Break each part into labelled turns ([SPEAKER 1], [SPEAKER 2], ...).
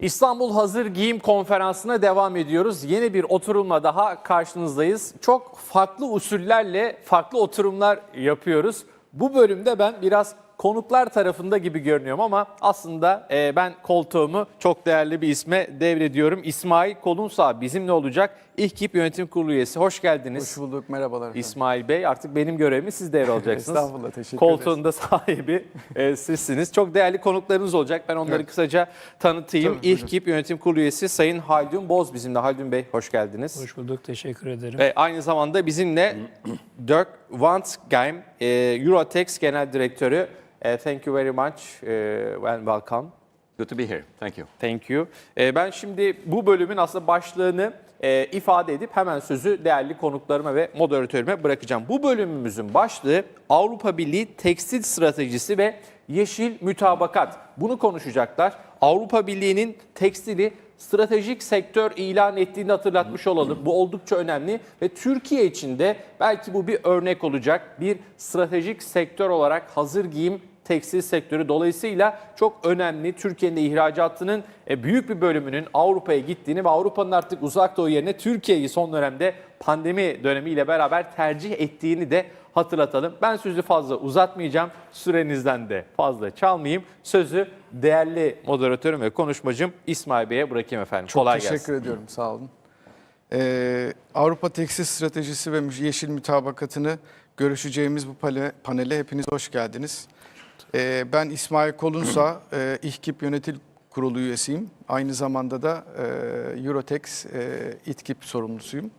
[SPEAKER 1] İstanbul Hazır Giyim Konferansı'na devam ediyoruz. Yeni bir oturumla daha karşınızdayız. Çok farklı usullerle farklı oturumlar yapıyoruz. Bu bölümde ben biraz konuklar tarafında gibi görünüyorum ama aslında e, ben koltuğumu çok değerli bir isme devrediyorum. İsmail Kolunsağ bizimle olacak. İHKİP Yönetim Kurulu üyesi. Hoş geldiniz.
[SPEAKER 2] Hoş bulduk, merhabalar. efendim.
[SPEAKER 1] İsmail Bey artık benim görevimi siz devralacaksınız.
[SPEAKER 2] Estağfurullah, teşekkür
[SPEAKER 1] Koltuğun da sahibi e, sizsiniz. Çok değerli konuklarınız olacak. Ben onları
[SPEAKER 2] Evet.
[SPEAKER 1] kısaca tanıtayım.
[SPEAKER 2] Tabii.
[SPEAKER 1] İHKİP Yönetim Kurulu üyesi Sayın Haldun Boz bizimle. Haldun Bey hoş geldiniz.
[SPEAKER 3] Hoş bulduk, teşekkür ederim.
[SPEAKER 1] Ve aynı zamanda bizimle Dirk Wansgeim, e, Eurotex Genel Direktörü. E, thank you very much e, and welcome.
[SPEAKER 4] Good to be here. Thank you.
[SPEAKER 1] Thank you. Ee, Ben şimdi bu bölümün aslında başlığını e, ifade edip hemen sözü değerli konuklarıma ve moderatörüme bırakacağım. Bu bölümümüzün başlığı Avrupa Birliği tekstil stratejisi ve yeşil mütabakat. Bunu konuşacaklar. Avrupa Birliği'nin tekstili stratejik sektör ilan ettiğini hatırlatmış olalım. Bu oldukça önemli ve Türkiye için de belki bu bir örnek olacak. Bir stratejik sektör olarak hazır giyim tekstil sektörü dolayısıyla çok önemli. Türkiye'nin de ihracatının e, büyük bir bölümünün Avrupa'ya gittiğini ve Avrupa'nın artık uzak doğu yerine Türkiye'yi son dönemde pandemi dönemiyle beraber tercih ettiğini de hatırlatalım. Ben sözü fazla uzatmayacağım. Sürenizden de fazla çalmayayım. Sözü değerli moderatörüm ve konuşmacım İsmail Bey'e bırakayım efendim.
[SPEAKER 2] Çok
[SPEAKER 1] Kolay
[SPEAKER 2] teşekkür
[SPEAKER 1] gelsin.
[SPEAKER 2] ediyorum, sağ olun. Ee, Avrupa Tekstil Stratejisi ve Yeşil Mütabakatı'nı görüşeceğimiz bu panele hepiniz hoş geldiniz. Ee, ben İsmail Kolunsa, e, İHKİP Yönetim Kurulu üyesiyim. Aynı zamanda da e, Eurotex e, İTKİP sorumlusuyum.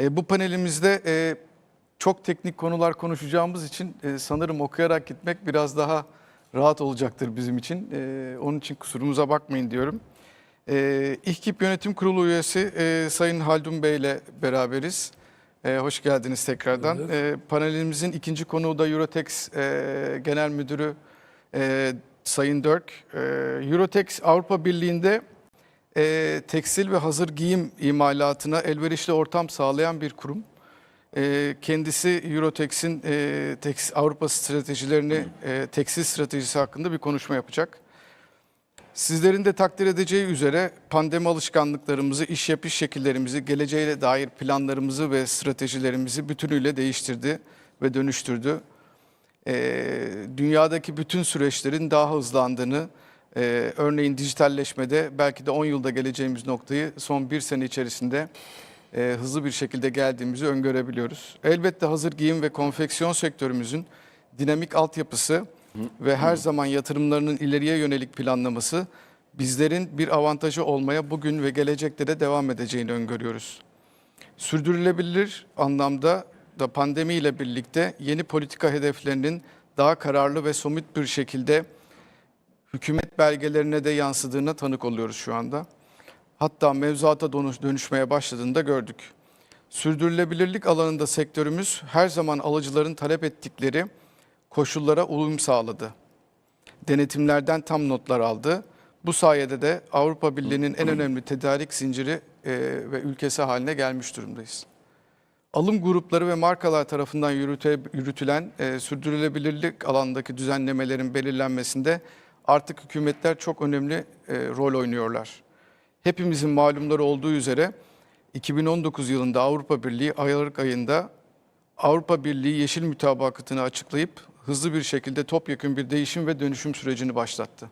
[SPEAKER 2] E, bu panelimizde e, çok teknik konular konuşacağımız için sanırım okuyarak gitmek biraz daha rahat olacaktır bizim için. Onun için kusurumuza bakmayın diyorum. E, İHKİP Yönetim Kurulu üyesi Sayın Haldun Bey ile beraberiz. E, hoş geldiniz tekrardan.
[SPEAKER 3] Bulduk.
[SPEAKER 2] E, panelimizin ikinci konuğu da Eurotex e, Genel Müdürü e, Sayın Dörk. E, Eurotex Avrupa Birliği'nde e, tekstil ve hazır giyim imalatına elverişli ortam sağlayan bir kurum. E, kendisi Eurotex'in e, teks- Avrupa stratejilerini, e, tekstil stratejisi hakkında bir konuşma yapacak. Sizlerin de takdir edeceği üzere pandemi alışkanlıklarımızı, iş yapış şekillerimizi, geleceğe dair planlarımızı ve stratejilerimizi bütünüyle değiştirdi ve dönüştürdü. Ee, dünyadaki bütün süreçlerin daha hızlandığını, e, örneğin dijitalleşmede belki de 10 yılda geleceğimiz noktayı son bir sene içerisinde e, hızlı bir şekilde geldiğimizi öngörebiliyoruz. Elbette hazır giyim ve konfeksiyon sektörümüzün dinamik altyapısı ve her zaman yatırımlarının ileriye yönelik planlaması bizlerin bir avantajı olmaya bugün ve gelecekte de devam edeceğini öngörüyoruz. Sürdürülebilir anlamda da pandemiyle birlikte yeni politika hedeflerinin daha kararlı ve somut bir şekilde hükümet belgelerine de yansıdığına tanık oluyoruz şu anda. Hatta mevzuata dönüş- dönüşmeye başladığını da gördük. Sürdürülebilirlik alanında sektörümüz her zaman alıcıların talep ettikleri koşullara uyum sağladı. Denetimlerden tam notlar aldı. Bu sayede de Avrupa Birliği'nin en önemli tedarik zinciri e, ve ülkesi haline gelmiş durumdayız. Alım grupları ve markalar tarafından yürüte, yürütülen e, sürdürülebilirlik alandaki düzenlemelerin belirlenmesinde artık hükümetler çok önemli e, rol oynuyorlar. Hepimizin malumları olduğu üzere 2019 yılında Avrupa Birliği Aralık ayında Avrupa Birliği Yeşil Mütabakatı'nı açıklayıp hızlı bir şekilde topyekun bir değişim ve dönüşüm sürecini başlattı.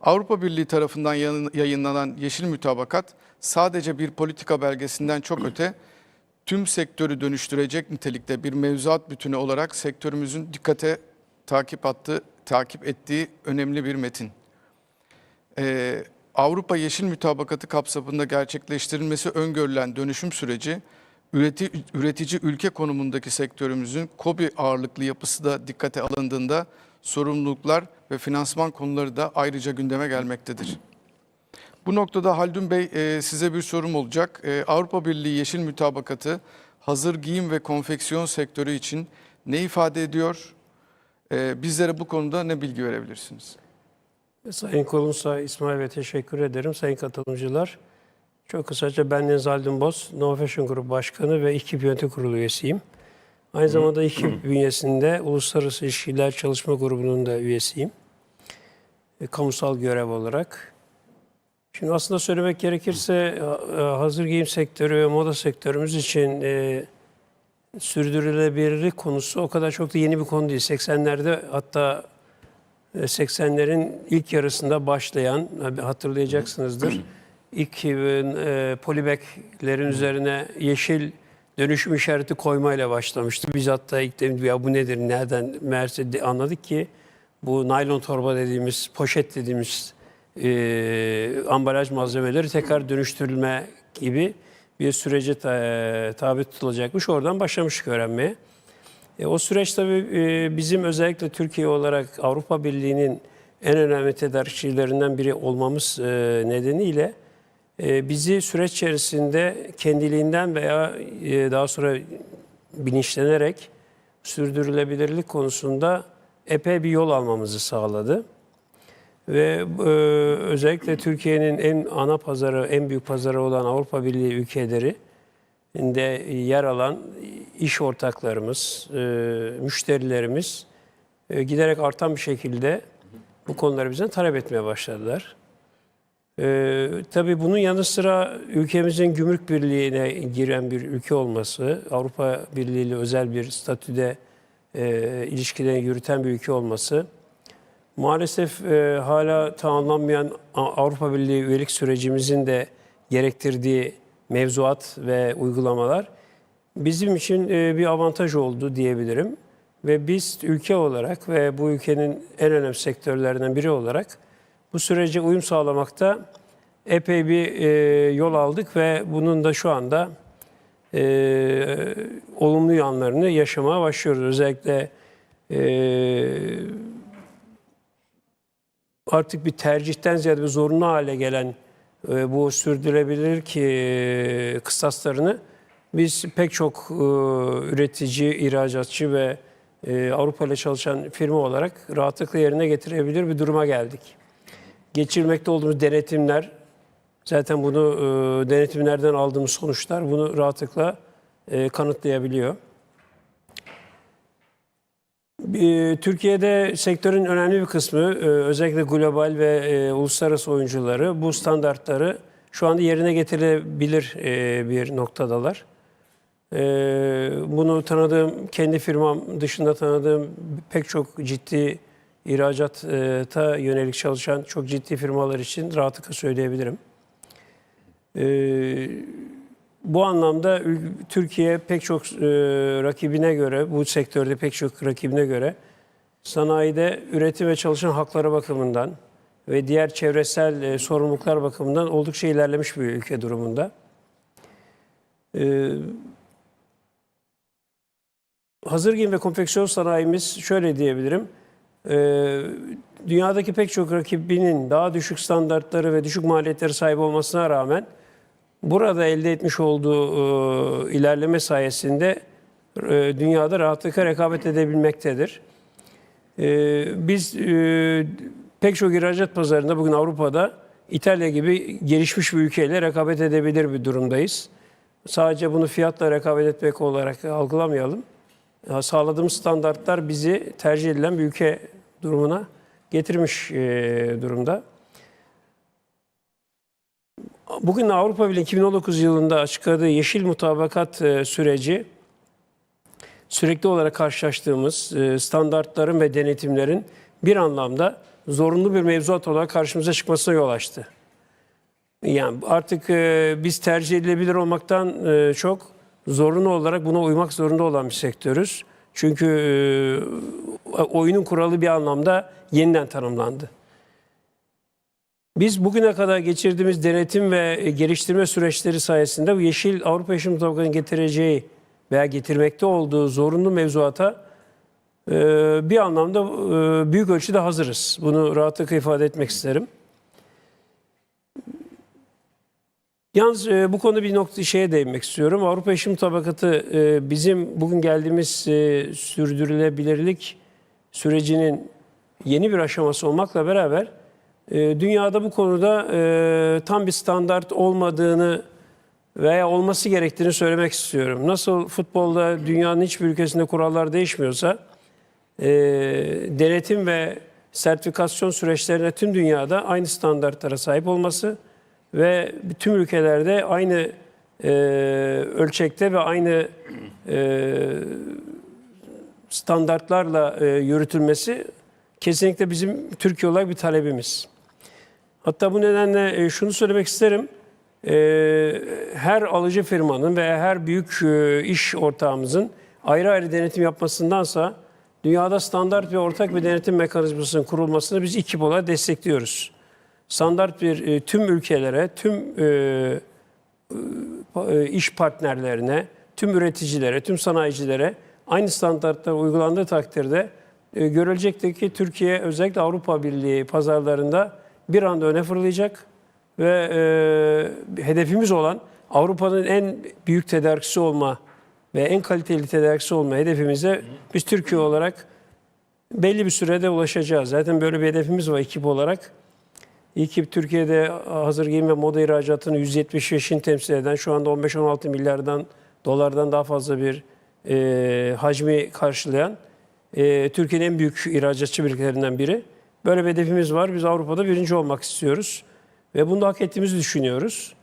[SPEAKER 2] Avrupa Birliği tarafından yayın- yayınlanan Yeşil Mütabakat sadece bir politika belgesinden çok öte tüm sektörü dönüştürecek nitelikte bir mevzuat bütünü olarak sektörümüzün dikkate takip attığı, takip ettiği önemli bir metin. Ee, Avrupa Yeşil Mütabakatı kapsamında gerçekleştirilmesi öngörülen dönüşüm süreci, üreti, üretici ülke konumundaki sektörümüzün KOBİ ağırlıklı yapısı da dikkate alındığında sorumluluklar ve finansman konuları da ayrıca gündeme gelmektedir. Bu noktada Haldun Bey e, size bir sorum olacak. E, Avrupa Birliği Yeşil Mütabakatı hazır giyim ve konfeksiyon sektörü için ne ifade ediyor? E, bizlere bu konuda ne bilgi verebilirsiniz?
[SPEAKER 3] Sayın Kolunsa, İsmail Bey teşekkür ederim. Sayın katılımcılar, çok kısaca ben Deniz Haldun Boz, No Fashion Grup Başkanı ve İKİP Yönetim Kurulu üyesiyim. Aynı zamanda İKİP bünyesinde Uluslararası İlişkiler Çalışma Grubu'nun da üyesiyim. E, kamusal görev olarak. Şimdi aslında söylemek gerekirse e, hazır giyim sektörü ve moda sektörümüz için e, sürdürülebilirlik konusu o kadar çok da yeni bir konu değil. 80'lerde hatta e, 80'lerin ilk yarısında başlayan e, hatırlayacaksınızdır. İlk e, polybaglerin üzerine yeşil dönüşüm işareti koymayla başlamıştı. Biz hatta ilk dedim ya bu nedir, nereden meğerse anladık ki bu naylon torba dediğimiz, poşet dediğimiz e, ambalaj malzemeleri tekrar dönüştürülme gibi bir sürece ta- tabi tutulacakmış. Oradan başlamıştık öğrenmeye. E, o süreç tabii e, bizim özellikle Türkiye olarak Avrupa Birliği'nin en önemli tedarikçilerinden biri olmamız e, nedeniyle e, bizi süreç içerisinde kendiliğinden veya e, daha sonra bilinçlenerek sürdürülebilirlik konusunda epey bir yol almamızı sağladı. Ve e, özellikle Türkiye'nin en ana pazarı, en büyük pazarı olan Avrupa Birliği ülkeleri de yer alan iş ortaklarımız, e, müşterilerimiz e, giderek artan bir şekilde bu konuları bizden talep etmeye başladılar. E, tabii bunun yanı sıra ülkemizin gümrük birliğine giren bir ülke olması, Avrupa Birliği ile özel bir statüde e, ilişkilerini yürüten bir ülke olması, maalesef e, hala tamamlanmayan Avrupa Birliği üyelik sürecimizin de gerektirdiği mevzuat ve uygulamalar bizim için e, bir avantaj oldu diyebilirim. Ve biz ülke olarak ve bu ülkenin en önemli sektörlerinden biri olarak bu sürece uyum sağlamakta epey bir e, yol aldık ve bunun da şu anda e, olumlu yanlarını yaşamaya başlıyoruz. Özellikle e, artık bir tercihten ziyade bir zorunlu hale gelen e, bu sürdürülebilir ki e, kıstaslarını biz pek çok e, üretici, ihracatçı ve e, Avrupa ile çalışan firma olarak rahatlıkla yerine getirebilir bir duruma geldik. Geçirmekte olduğumuz denetimler, zaten bunu e, denetimlerden aldığımız sonuçlar bunu rahatlıkla e, kanıtlayabiliyor. Türkiye'de sektörün önemli bir kısmı e, özellikle global ve e, uluslararası oyuncuları bu standartları şu anda yerine getirebilir e, bir noktadalar. Bunu tanıdığım, kendi firmam dışında tanıdığım pek çok ciddi ihracata yönelik çalışan çok ciddi firmalar için rahatlıkla söyleyebilirim. E, bu anlamda Türkiye pek çok e, rakibine göre, bu sektörde pek çok rakibine göre sanayide üretim ve çalışan hakları bakımından ve diğer çevresel e, sorumluluklar bakımından oldukça ilerlemiş bir ülke durumunda. E, hazır giyim ve konfeksiyon sanayimiz şöyle diyebilirim. E, dünyadaki pek çok rakibinin daha düşük standartları ve düşük maliyetleri sahip olmasına rağmen burada elde etmiş olduğu e, ilerleme sayesinde e, dünyada rahatlıkla rekabet edebilmektedir. E, biz e, pek çok ihracat pazarında bugün Avrupa'da İtalya gibi gelişmiş bir ülkeyle rekabet edebilir bir durumdayız. Sadece bunu fiyatla rekabet etmek olarak algılamayalım. Ya, Sağladığımız standartlar bizi tercih edilen bir ülke durumuna getirmiş e, durumda. Bugün Avrupa Birliği 2019 yılında açıkladığı yeşil mutabakat e, süreci sürekli olarak karşılaştığımız e, standartların ve denetimlerin bir anlamda zorunlu bir mevzuat olarak karşımıza çıkmasına yol açtı. Yani artık e, biz tercih edilebilir olmaktan e, çok zorunlu olarak buna uymak zorunda olan bir sektörüz. Çünkü e, oyunun kuralı bir anlamda yeniden tanımlandı. Biz bugüne kadar geçirdiğimiz denetim ve geliştirme süreçleri sayesinde bu Yeşil Avrupa Yeşil Mutabakatı'nın getireceği veya getirmekte olduğu zorunlu mevzuata e, bir anlamda e, büyük ölçüde hazırız. Bunu rahatlıkla ifade etmek isterim. Yalnız e, bu konuda bir nokta şeye değinmek istiyorum. Avrupa Yeşil Mutabakatı e, bizim bugün geldiğimiz e, sürdürülebilirlik sürecinin yeni bir aşaması olmakla beraber e, dünyada bu konuda e, tam bir standart olmadığını veya olması gerektiğini söylemek istiyorum. Nasıl futbolda dünyanın hiçbir ülkesinde kurallar değişmiyorsa e, denetim ve sertifikasyon süreçlerine tüm dünyada aynı standartlara sahip olması ve tüm ülkelerde aynı e, ölçekte ve aynı e, standartlarla e, yürütülmesi kesinlikle bizim Türkiye olarak bir talebimiz. Hatta bu nedenle e, şunu söylemek isterim. E, her alıcı firmanın ve her büyük e, iş ortağımızın ayrı ayrı denetim yapmasındansa dünyada standart ve ortak bir denetim mekanizmasının kurulmasını biz iki olarak destekliyoruz. Standart bir e, tüm ülkelere, tüm e, e, iş partnerlerine, tüm üreticilere, tüm sanayicilere aynı standartlar uygulandığı takdirde görülecektir ki Türkiye özellikle Avrupa Birliği pazarlarında bir anda öne fırlayacak ve e, hedefimiz olan Avrupa'nın en büyük tedarikçisi olma ve en kaliteli tedarikçisi olma hedefimize biz Türkiye olarak belli bir sürede ulaşacağız. Zaten böyle bir hedefimiz var ekip olarak. İyi ki Türkiye'de hazır giyim ve moda ihracatını 175'ini temsil eden şu anda 15-16 milyardan dolardan daha fazla bir e, hacmi karşılayan e, Türkiye'nin en büyük ihracatçı birliklerinden biri. Böyle bir hedefimiz var. Biz Avrupa'da birinci olmak istiyoruz. Ve bunu da hak ettiğimizi düşünüyoruz.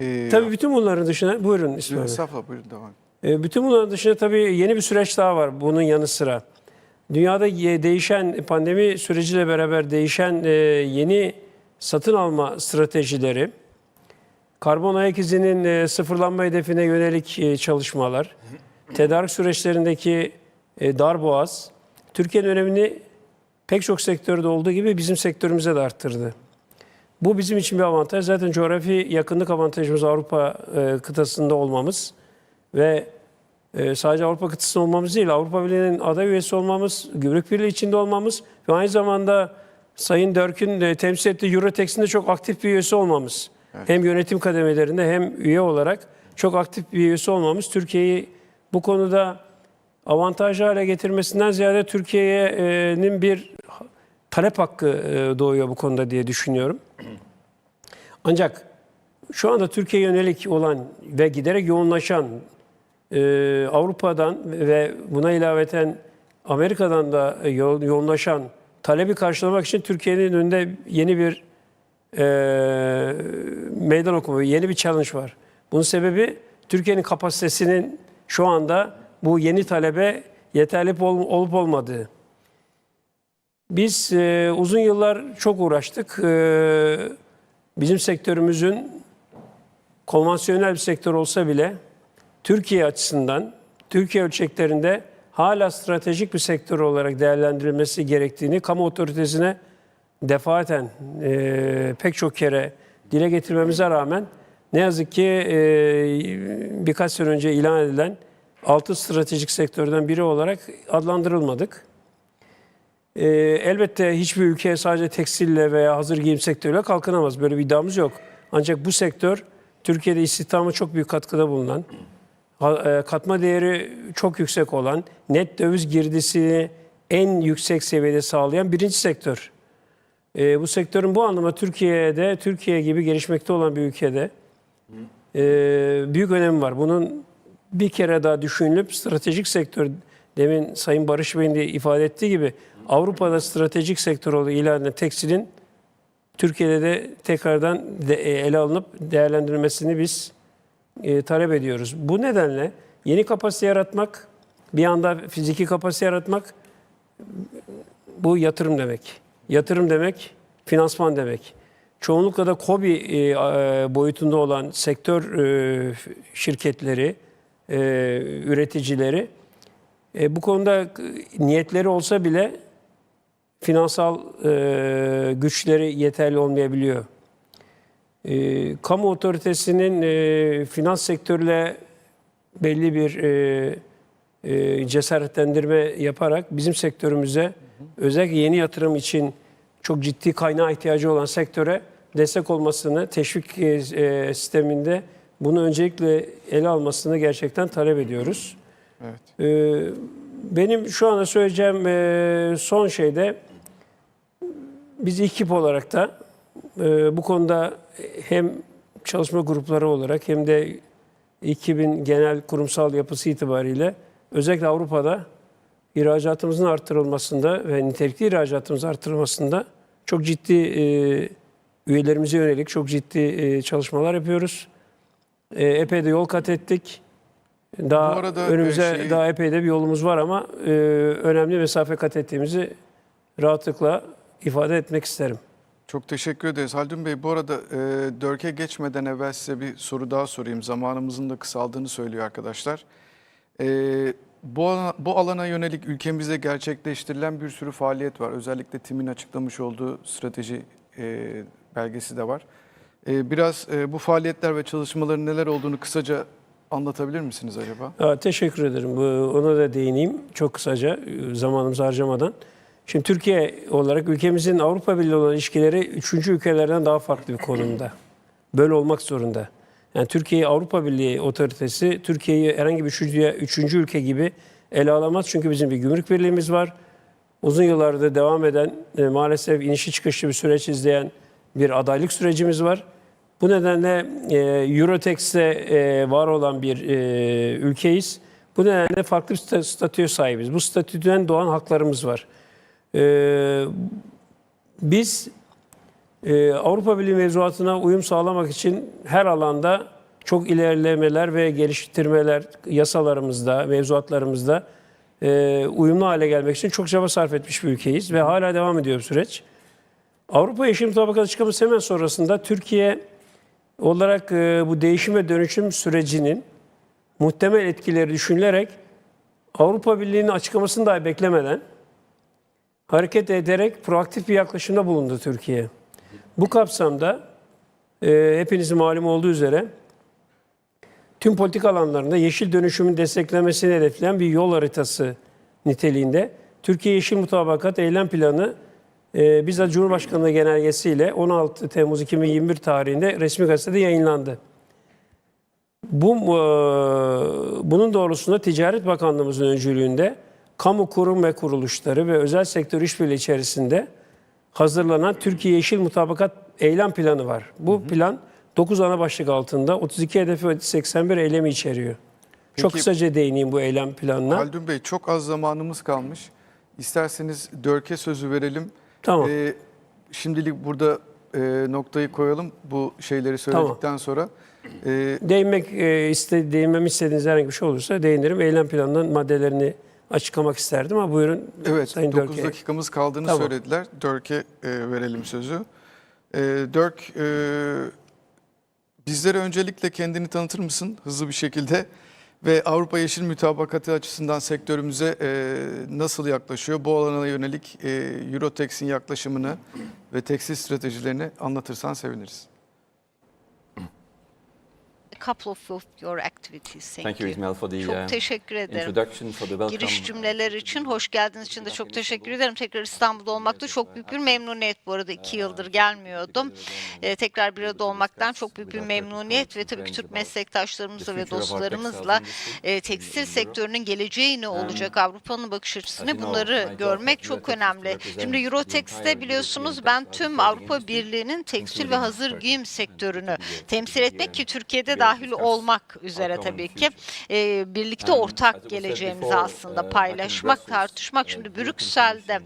[SPEAKER 2] Ee,
[SPEAKER 3] Tabii bütün bunların dışında, buyurun İsmail Bey.
[SPEAKER 2] Buyurun devam.
[SPEAKER 3] E, Bütün bunların dışında tabii yeni bir süreç daha var bunun yanı sıra. Dünyada değişen pandemi süreciyle beraber değişen e, yeni satın alma stratejileri, karbon ayak izinin e, sıfırlanma hedefine yönelik e, çalışmalar, tedarik süreçlerindeki darboğaz, Türkiye'nin önemini pek çok sektörde olduğu gibi bizim sektörümüze de arttırdı. Bu bizim için bir avantaj. Zaten coğrafi yakınlık avantajımız Avrupa kıtasında olmamız ve e, sadece Avrupa kıtasında olmamız değil, Avrupa Birliği'nin aday üyesi olmamız, Gümrük Birliği içinde olmamız ve aynı zamanda Sayın Dörk'ün e, temsil ettiği Eurotex'in de çok aktif bir üyesi olmamız. Hem yönetim kademelerinde hem üye olarak çok aktif bir üyesi olmamız Türkiye'yi bu konuda avantajlı hale getirmesinden ziyade Türkiye'nin bir talep hakkı e, doğuyor bu konuda diye düşünüyorum. Ancak şu anda Türkiye'ye yönelik olan ve giderek yoğunlaşan e, Avrupa'dan ve buna ilaveten Amerika'dan da yo- yoğunlaşan talebi karşılamak için Türkiye'nin önünde yeni bir e, meydan okuma, yeni bir challenge var. Bunun sebebi Türkiye'nin kapasitesinin şu anda bu yeni talebe yeterli ol- olup olmadığı. Biz e, uzun yıllar çok uğraştık. E, bizim sektörümüzün konvansiyonel bir sektör olsa bile Türkiye açısından, Türkiye ölçeklerinde hala stratejik bir sektör olarak değerlendirilmesi gerektiğini kamu otoritesine defaten e, pek çok kere dile getirmemize rağmen ne yazık ki e, birkaç sene önce ilan edilen altı stratejik sektörden biri olarak adlandırılmadık. E, elbette hiçbir ülke sadece tekstille veya hazır giyim sektörüyle kalkınamaz. Böyle bir iddiamız yok. Ancak bu sektör Türkiye'de istihdama çok büyük katkıda bulunan, katma değeri çok yüksek olan, net döviz girdisini en yüksek seviyede sağlayan birinci sektör. E, bu sektörün bu anlamda Türkiye'de, Türkiye gibi gelişmekte olan bir ülkede e, büyük önemi var. Bunun bir kere daha düşünülüp stratejik sektör, demin Sayın Barış Bey'in de ifade ettiği gibi Avrupa'da stratejik sektör olduğu ilan edilen tekstilin Türkiye'de de tekrardan de, e, ele alınıp değerlendirilmesini biz e, talep ediyoruz. Bu nedenle yeni kapasite yaratmak, bir anda fiziki kapasite yaratmak bu yatırım demek. Yatırım demek, finansman demek. Çoğunlukla da KOBİ e, e, boyutunda olan sektör e, şirketleri, e, üreticileri e, bu konuda niyetleri olsa bile finansal e, güçleri yeterli olmayabiliyor. E, kamu otoritesinin e, finans sektörüyle belli bir e, e, cesaretlendirme yaparak bizim sektörümüze özellikle yeni yatırım için çok ciddi kaynağa ihtiyacı olan sektöre destek olmasını, teşvik e, e, sisteminde bunu öncelikle ele almasını gerçekten talep ediyoruz.
[SPEAKER 2] Evet.
[SPEAKER 3] Ee, benim şu anda söyleyeceğim e, son şey de biz ekip olarak da e, bu konuda hem çalışma grupları olarak hem de ekibin genel kurumsal yapısı itibariyle özellikle Avrupa'da ihracatımızın artırılmasında ve nitelikli ihracatımızın artırılmasında çok ciddi e, üyelerimize yönelik çok ciddi e, çalışmalar yapıyoruz. E, epey de yol kat ettik. Daha
[SPEAKER 2] Bu arada,
[SPEAKER 3] önümüze
[SPEAKER 2] e, şeyi-
[SPEAKER 3] daha epey de bir yolumuz var ama e, önemli mesafe kat ettiğimizi rahatlıkla ifade etmek isterim.
[SPEAKER 2] Çok teşekkür ederiz. Haldun Bey bu arada e, Dörk'e geçmeden evvel size bir soru daha sorayım. Zamanımızın da kısaldığını söylüyor arkadaşlar. E, bu, bu alana yönelik ülkemizde gerçekleştirilen bir sürü faaliyet var. Özellikle TİM'in açıklamış olduğu strateji e, belgesi de var. E, biraz e, bu faaliyetler ve çalışmaların neler olduğunu kısaca anlatabilir misiniz acaba?
[SPEAKER 3] Aa, teşekkür ederim. Ona da değineyim çok kısaca e, zamanımızı harcamadan. Şimdi Türkiye olarak ülkemizin Avrupa Birliği olan ilişkileri üçüncü ülkelerden daha farklı bir konumda. Böyle olmak zorunda. Yani Türkiye'yi Avrupa Birliği otoritesi Türkiye'yi herhangi bir üçüncü, üçüncü ülke gibi ele alamaz. Çünkü bizim bir gümrük birliğimiz var. Uzun yıllardır devam eden e, maalesef inişi çıkışlı bir süreç izleyen bir adaylık sürecimiz var. Bu nedenle e, Eurotex'te e, var olan bir e, ülkeyiz. Bu nedenle farklı bir sta- statüye sahibiz. Bu statüden doğan haklarımız var. E, biz e, Avrupa Birliği mevzuatına uyum sağlamak için her alanda çok ilerlemeler ve geliştirmeler yasalarımızda, mevzuatlarımızda e, uyumlu hale gelmek için çok çaba sarf etmiş bir ülkeyiz ve hala devam ediyor süreç. Avrupa Yeşil Mutabakat açıklaması hemen sonrasında Türkiye olarak e, bu değişim ve dönüşüm sürecinin muhtemel etkileri düşünülerek Avrupa Birliği'nin açıklamasını dahi beklemeden hareket ederek proaktif bir yaklaşımda bulundu Türkiye. Bu kapsamda e, hepinizin malum olduğu üzere tüm politik alanlarında yeşil dönüşümün desteklemesini hedefleyen bir yol haritası niteliğinde Türkiye Yeşil Mutabakat Eylem Planı e, bizzat Cumhurbaşkanlığı genelgesiyle 16 Temmuz 2021 tarihinde resmi gazetede yayınlandı. Bu e, bunun doğrultusunda Ticaret Bakanlığımızın öncülüğünde kamu kurum ve kuruluşları ve özel sektör işbirliği içerisinde hazırlanan Türkiye Yeşil Mutabakat Eylem Planı var. Bu plan 9 ana başlık altında 32 hedefi ve 81 eylemi içeriyor. Çok
[SPEAKER 2] Peki-
[SPEAKER 3] kısaca değineyim bu eylem planına.
[SPEAKER 2] Haldun Bey çok az zamanımız kalmış. İsterseniz Dörk'e sözü verelim.
[SPEAKER 3] Tamam.
[SPEAKER 2] Ee, şimdilik burada e, noktayı koyalım bu şeyleri söyledikten sonra. Ee,
[SPEAKER 3] Değinmek e, iste, değinmemi istediğiniz herhangi bir şey olursa değinirim. Eylem planının maddelerini açıklamak isterdim ama buyurun
[SPEAKER 2] evet
[SPEAKER 3] Sayın
[SPEAKER 2] 9
[SPEAKER 3] Dörke.
[SPEAKER 2] dakikamız kaldığını
[SPEAKER 3] Tamam.
[SPEAKER 2] söylediler. Dörk'e e, verelim sözü. Ee, Dörk e, bizlere öncelikle kendini tanıtır mısın hızlı bir şekilde? Ve Avrupa Yeşil Mütabakatı açısından sektörümüze e, nasıl yaklaşıyor? Bu alana yönelik e, Eurotex'in yaklaşımını ve tekstil stratejilerini anlatırsan seviniriz.
[SPEAKER 5] Couple of, your activities. Thank,
[SPEAKER 4] Thank you, Ismail, for the
[SPEAKER 5] Çok
[SPEAKER 4] uh,
[SPEAKER 5] teşekkür ederim.
[SPEAKER 4] introduction, for the welcome.
[SPEAKER 5] Giriş cümleler için, hoş geldiniz için de çok teşekkür ederim. Tekrar İstanbul'da olmakta çok büyük bir memnuniyet. Bu arada iki yıldır gelmiyordum. Ee, tekrar bir arada olmaktan çok büyük bir memnuniyet ve tabii ki Türk meslektaşlarımızla ve dostlarımızla e, tekstil sektörünün geleceği ne olacak, Avrupa'nın bakış açısı ne bunları görmek çok önemli. Şimdi Eurotex'te biliyorsunuz ben tüm Avrupa Birliği'nin tekstil ve hazır giyim sektörünü temsil etmek ki Türkiye'de dahil olmak üzere tabii ki. E, birlikte ortak geleceğimizi aslında paylaşmak, tartışmak. Şimdi Brüksel'de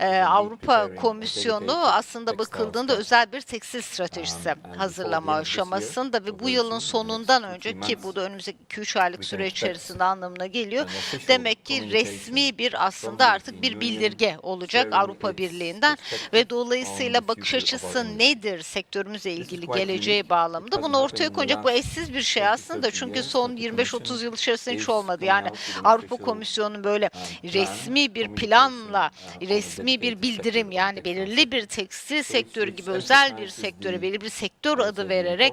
[SPEAKER 5] e, Avrupa Komisyonu aslında bakıldığında özel bir tekstil stratejisi hazırlama aşamasında ve bu yılın sonundan önce ki bu da önümüzdeki 2-3 aylık süre içerisinde anlamına geliyor. Demek ki resmi bir aslında artık bir bildirge olacak Avrupa Birliği'nden ve dolayısıyla bakış açısı nedir sektörümüzle ilgili geleceği bağlamında bunu ortaya koyacak bu eşsiz bir şey aslında. çünkü son 25-30 yıl içerisinde hiç olmadı. Yani Avrupa Komisyonu böyle resmi bir planla resmi bir bildirim yani belirli bir tekstil sektörü gibi özel bir sektöre belirli bir sektör adı vererek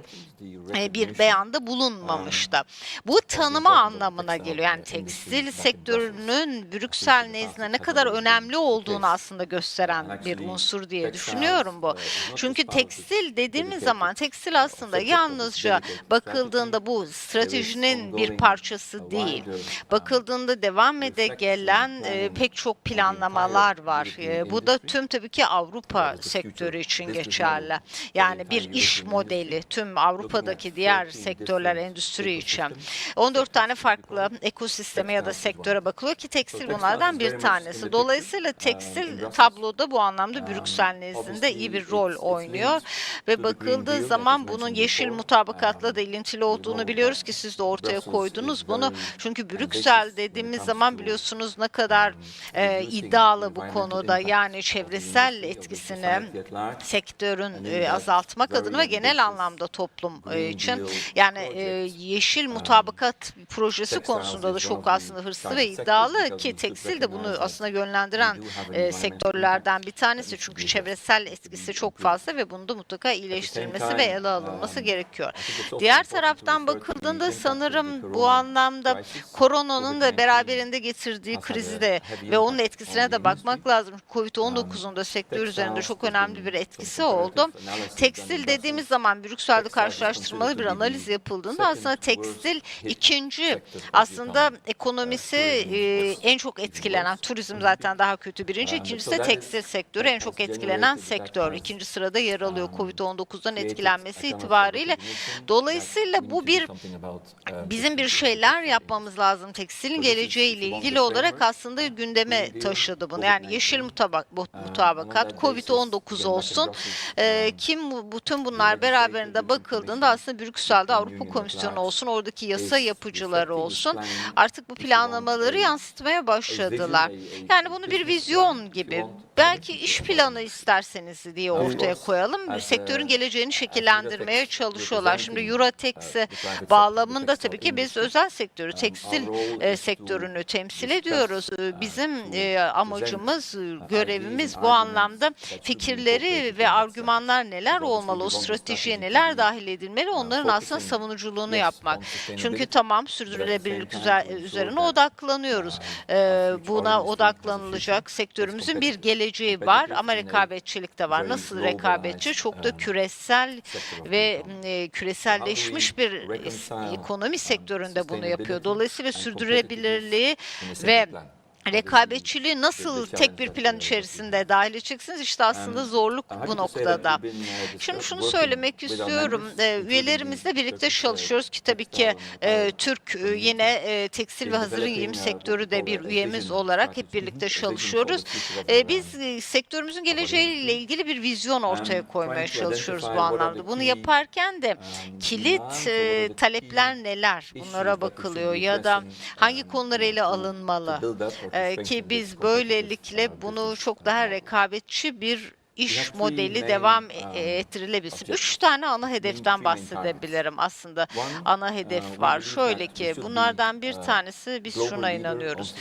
[SPEAKER 5] e, bir beyanda bulunmamıştı. Bu tanıma anlamına geliyor. Yani tekstil sektörünün Brüksel nezdinde ne kadar önemli olduğunu aslında gösteren bir unsur diye düşünüyorum bu. Çünkü tekstil dediğimiz zaman tekstil aslında yalnızca bakıl bakıldığında bu stratejinin bir parçası değil. Bakıldığında devam ede gelen e, pek çok planlamalar var. E, bu da tüm tabii ki Avrupa sektörü için geçerli. Yani bir iş modeli tüm Avrupa'daki diğer sektörler, endüstri için. 14 tane farklı ekosisteme ya da sektöre bakılıyor ki tekstil bunlardan bir tanesi. Dolayısıyla tekstil tabloda bu anlamda Brüksel nezdinde iyi bir rol oynuyor. ve bakıldığı zaman bunun yeşil mutabakatla da ilintili olduğunu biliyoruz ki siz de ortaya koydunuz bunu. Çünkü Brüksel dediğimiz zaman biliyorsunuz ne kadar e, iddialı bu konuda yani çevresel etkisini sektörün e, azaltmak adına ve genel anlamda toplum e, için. Yani e, yeşil mutabakat projesi konusunda da çok aslında hırslı ve iddialı ki tekstil de bunu aslında yönlendiren e, sektörlerden bir tanesi. çünkü çevresel etkisi çok fazla ve bunu da mutlaka iyileştirilmesi ve ele alınması gerekiyor. Diğer taraftan bakıldığında sanırım bu anlamda koronanın da beraberinde getirdiği krizi de ve onun etkisine de bakmak lazım. Covid-19'un da sektör üzerinde çok önemli bir etkisi oldu. Tekstil dediğimiz zaman Brüksel'de karşılaştırmalı bir analiz yapıldığında aslında tekstil ikinci aslında ekonomisi e, en çok etkilenen turizm zaten daha kötü birinci ikincisi de tekstil sektörü en çok etkilenen sektör ikinci sırada yer alıyor Covid-19'dan etkilenmesi itibariyle dolayısıyla bu bir bizim bir şeyler yapmamız lazım tekstilin geleceğiyle ilgili olarak aslında gündeme taşıdı bunu. Yani yeşil mutabak, mutabakat, Covid-19 olsun. Ee, kim bütün bunlar beraberinde bakıldığında aslında Brüksel'de Avrupa Komisyonu olsun, oradaki yasa yapıcıları olsun. Artık bu planlamaları yansıtmaya başladılar. Yani bunu bir vizyon gibi, belki iş planı isterseniz diye ortaya koyalım. Sektörün geleceğini şekillendirmeye çalışıyorlar. Şimdi Eurotex'e bağlamında tabii ki biz özel sektörü, tekstil e, sektörünü temsil ediyoruz. E, Bizim e, amacımız, görevimiz bu anlamda fikirleri ve argümanlar neler olmalı, o stratejiye neler dahil edilmeli, onların aslında savunuculuğunu yapmak. Çünkü tamam sürdürülebilirlik üzer- üzerine odaklanıyoruz. Buna odaklanılacak sektörümüzün bir geleceği var ama rekabetçilik de var. Nasıl rekabetçi? Çok da küresel ve e, küreselleşmiş bir ekonomi sektöründe bunu yapıyor. Dolayısıyla sürdürülebilirliği ve rekabetçiliği nasıl tek bir plan içerisinde dahil edeceksiniz? İşte aslında zorluk bu noktada. Şimdi şunu söylemek istiyorum. Üyelerimizle birlikte çalışıyoruz ki tabii ki Türk yine tekstil ve hazır giyim sektörü de bir üyemiz olarak hep birlikte çalışıyoruz. Biz sektörümüzün geleceğiyle ilgili bir vizyon ortaya koymaya çalışıyoruz bu anlamda. Bunu yaparken de kilit talepler neler? Bunlara bakılıyor ya da hangi konular ele alınmalı? Ee, ki biz böylelikle bunu çok daha rekabetçi bir iş modeli devam e- ettirilebilsin. Üç tane ana hedeften bahsedebilirim aslında. Ana hedef var. Şöyle ki bunlardan bir tanesi biz şuna inanıyoruz.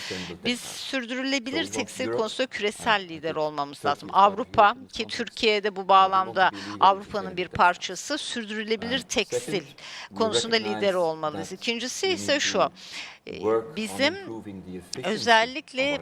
[SPEAKER 5] Biz sürdürülebilir tekstil konusunda küresel lider olmamız lazım. Avrupa ki Türkiye'de bu bağlamda Avrupa'nın bir parçası sürdürülebilir tekstil konusunda lider olmalıyız. İkincisi ise şu. E, Bizim özellikle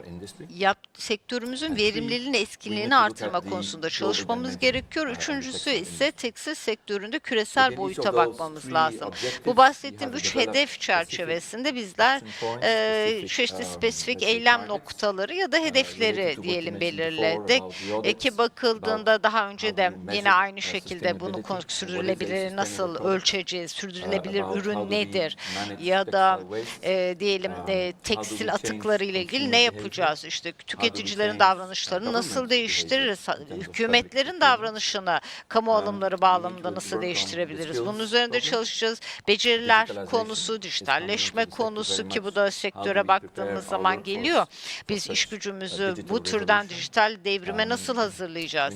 [SPEAKER 5] yap, sektörümüzün verimliliğini, etkinliğini artırma konusunda çalışmamız gerekiyor. Üçüncüsü ise tekstil sektöründe küresel boyuta bakmamız lazım. Bu bahsettiğim üç hedef çerçevesinde bizler e, çeşitli spesifik eylem noktaları ya da hedefleri diyelim belirledik. E, ki bakıldığında daha önce de yine aynı şekilde bunu sürdürülebilir nasıl ölçeceğiz, sürdürülebilir ürün nedir ya da e, diyelim e, tekstil atıkları ile ilgili ne yapacağız? İşte tüketicilerin davranışlarını nasıl değiştiririz? Hükümetlerin davranışını kamu alımları bağlamında nasıl değiştirebiliriz? Bunun üzerinde çalışacağız. Beceriler konusu, dijitalleşme konusu ki bu da sektöre baktığımız zaman geliyor. Biz iş gücümüzü bu türden dijital devrime nasıl hazırlayacağız?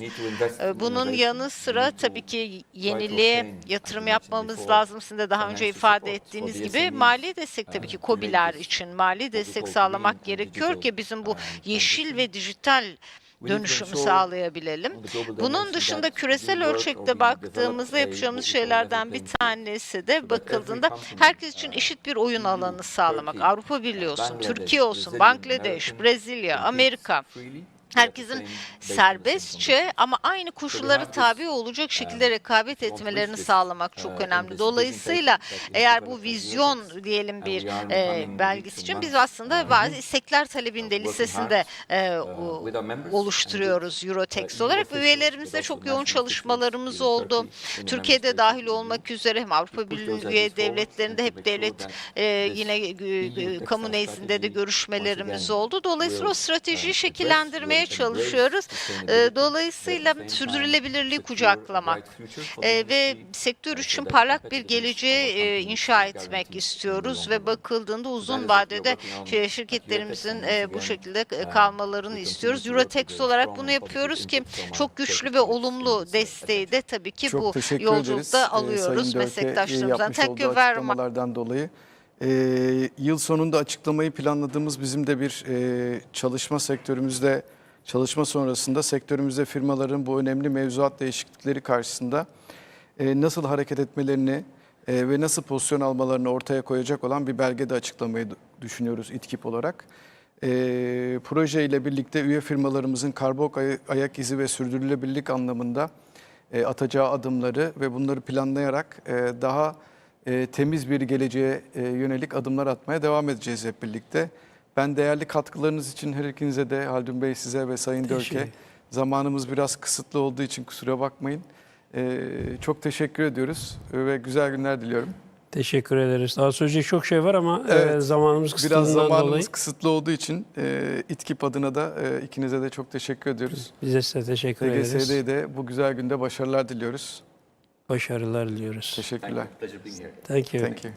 [SPEAKER 5] Ee, Bunun yanı sıra tabii ki yeniliğe yatırım yapmamız lazım. Sizin de daha önce ifade ettiğiniz gibi mali destek tabii ki KOBİ'ler için mali destek sağlamak gerekiyor ki bizim bu yeşil ve dijital dönüşümü sağlayabilelim. Bunun dışında küresel ölçekte baktığımızda yapacağımız şeylerden bir tanesi de bakıldığında herkes için eşit bir oyun alanı sağlamak. Avrupa Birliği olsun, Türkiye olsun, Bangladeş, Brezilya, Amerika herkesin serbestçe ama aynı koşullara tabi olacak şekilde rekabet etmelerini sağlamak çok önemli. Dolayısıyla eğer bu vizyon diyelim bir e, belgesi için biz aslında bazı istekler talebinde listesinde e, oluşturuyoruz Eurotex olarak. Üyelerimizle çok yoğun çalışmalarımız oldu. Türkiye'de dahil olmak üzere hem Avrupa Birliği üye devletlerinde hep devlet e, yine e, e, kamu nezdinde de görüşmelerimiz oldu. Dolayısıyla o stratejiyi şekillendirmeye çalışıyoruz. E, Dolayısıyla sürdürülebilirliği kucaklamak e, ve sektör için parlak bir geleceği e, inşa etmek istiyoruz ve bakıldığında uzun vadede şirketlerimizin e, bu şekilde kalmalarını istiyoruz. Eurotex olarak bunu yapıyoruz ki çok güçlü ve olumlu desteği de tabii ki
[SPEAKER 2] Çok
[SPEAKER 5] bu
[SPEAKER 2] teşekkür ederiz.
[SPEAKER 5] yolculukta
[SPEAKER 2] Ee,
[SPEAKER 5] alıyoruz
[SPEAKER 2] Sayın e,
[SPEAKER 5] meslektaşlarımızdan. Thank you very much.
[SPEAKER 2] açıklamalardan dolayı. Ee, yıl sonunda açıklamayı planladığımız bizim de bir e, çalışma sektörümüzde, çalışma sonrasında sektörümüzde firmaların bu önemli mevzuat değişiklikleri karşısında e, nasıl hareket etmelerini e, ve nasıl pozisyon almalarını ortaya koyacak olan bir belge de açıklamayı düşünüyoruz İTKİP olarak. E, proje ile birlikte üye firmalarımızın karbon ay- ayak izi ve sürdürülebilirlik anlamında e, atacağı adımları ve bunları planlayarak e, daha e, temiz bir geleceğe e, yönelik adımlar atmaya devam edeceğiz hep birlikte. Ben değerli katkılarınız için her ikinize de Haldun Bey size ve Sayın Dörke zamanımız biraz kısıtlı olduğu için kusura bakmayın. E, çok teşekkür ediyoruz ve güzel günler diliyorum.
[SPEAKER 3] Teşekkür ederiz. Daha söyleyecek çok şey var ama
[SPEAKER 2] Evet.
[SPEAKER 3] e, zamanımız kısıtlığından
[SPEAKER 2] Biraz zamanımız
[SPEAKER 3] dolayı
[SPEAKER 2] kısıtlı olduğu için e, İTKİP adına da e, ikinize de çok teşekkür ediyoruz.
[SPEAKER 3] biz de size teşekkür ederiz.
[SPEAKER 2] TGS'de de bu güzel günde başarılar diliyoruz.
[SPEAKER 3] Başarılar diliyoruz.
[SPEAKER 2] Teşekkürler.
[SPEAKER 3] Thank you.
[SPEAKER 2] Thank you.